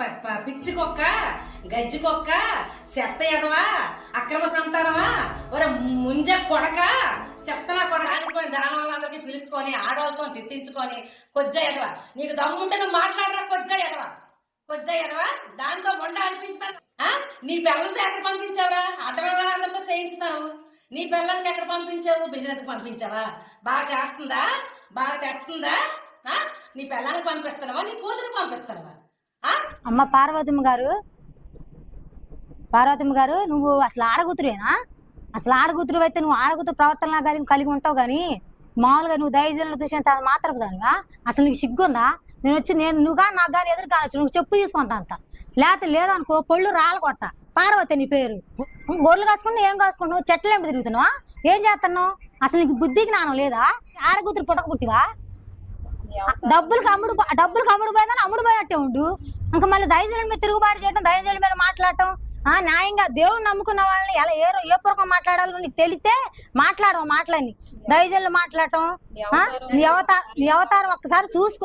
పిచ్చి కుక్క గజ్జి కుక్క చెత్త ఎదవా అక్రమ సంతానమా? ఒరే ముంజ కొడక చెత్తన కొడక అనుకొని దానవాళ్ళందరికీ పిలుచుకొని ఆడవాళ్ళతో తిట్టించుకొని కొజ్జ ఎదవా? నీకు దమ్ముంటే నువ్వు మాట్లాడరా కొజ్జ ఎదవా? కొజ్జ ఎదవా? దాంతో మొండ అనిపించాను నీ పిల్లలతో ఎక్కడ పంపించావా అడ్డవాళ్ళందరితో చేయించుతావు. నీ పిల్లలకి ఎక్కడ పంపించావు? బిజినెస్ పంపించావా? బాగా చేస్తుందా? బాగా తెస్తుందా నీ పిల్లలకి పంపిస్తున్నావా? నీ కూతురికి పంపిస్తున్నావా? అమ్మ పార్వతమ్మ గారు పార్వతమ్మ గారు నువ్వు అసలు ఆడగుతురేనా అసలు ఆడగుతురు అయితే నువ్వు ఆడగుతురు ప్రవర్తన కలిగి కలిగి ఉంటావు కానీ మామూలుగా నువ్వు దయజనులు చూసినంత మాత్రం దానిగా అసలు నీకు సిగ్గుందా? నేను వచ్చి నేను నువ్వుగా నాకు కానీ ఎదురు కావచ్చు నువ్వు చెప్పు తీసుకుంటా అంత లేకపోతే లేదనుకో పొళ్ళు రాళ్ళు కొడతా. పార్వతి నీ పేరు. గొర్రెలు కాసుకుంటూ ఏం కాసుకుంటావు చెట్లు ఏమి తిరుగుతున్నావా? ఏం చేస్తున్నావు? అసలు నీకు బుద్ధి జ్ఞానం లేదా? ఆడగుతురు పుట్టక పుట్టివా? డబ్బులకు అమ్ముడు డబ్బులకు అమ్ముడు పోయిందని అమ్ముడు పోయినట్టే ఉండు. ఇంకా మళ్ళీ దయజల మీద తిరుగుబాటు చేయడం దయజల మీద మాట్లాడటం. ఆ న్యాయంగా దేవుడు నమ్ముకున్న వాళ్ళని ఎలా ఏ ఏ పూర్వకం మాట్లాడాలో నీకు తెలితే మాట్లాడవు మాటలని దయజల్లు మాట్లాడటం. ఆ? నీ అవతారం నీ అవతారం ఒక్కసారి చూసుకో.